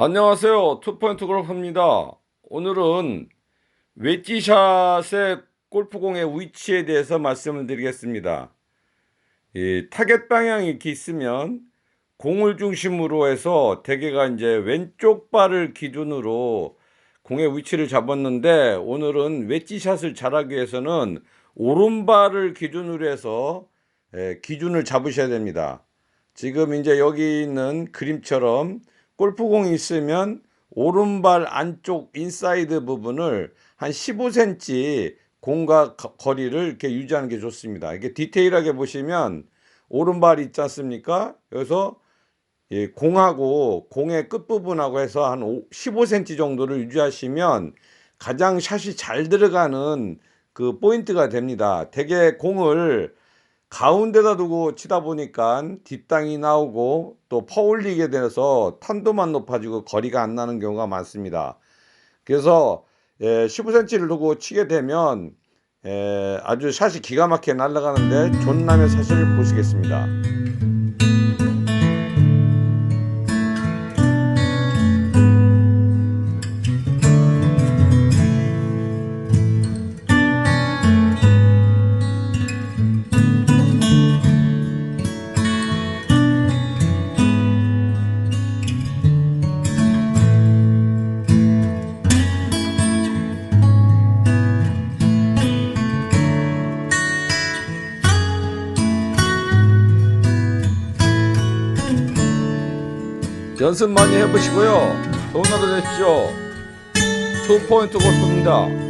안녕하세요. 투포인트 골프입니다. 오늘은 웨지샷의 골프공의 위치에 대해서 말씀을 드리겠습니다. 이 타겟 방향이 이렇게 있으면 공을 중심으로 해서 대개가 이제 왼쪽 발을 기준으로 공의 위치를 잡았는데 오늘은 웨지샷을 잘하기 위해서는 오른발을 기준으로 해서 예, 기준을 잡으셔야 됩니다. 지금 이제 여기 있는 그림처럼 골프공이 있으면 오른발 안쪽 인사이드 부분을 한 15cm 공과 거- 거리를 이렇게 유지하는 게 좋습니다. 이게 디테일하게 보시면 오른발 있지 않습니까? 여기서 이 공하고 공의 끝부분하고 해서 한 15cm 정도를 유지하시면 가장 샷이 잘 들어가는 그 포인트가 됩니다. 대개 공을 가운데다 두고 치다 보니까 뒷땅이 나오고 또 퍼올리게 돼서 탄도만 높아지고 거리가 안 나는 경우가 많습니다. 그래서 예, 15cm를 두고 치게 되면 예, 아주 샷이 기가 막히게 날아가는데 존남의 샷을 보시겠습니다. 연습 많이 해보시고요. 좋은 하루 되십시오. 투포인트 골프입니다.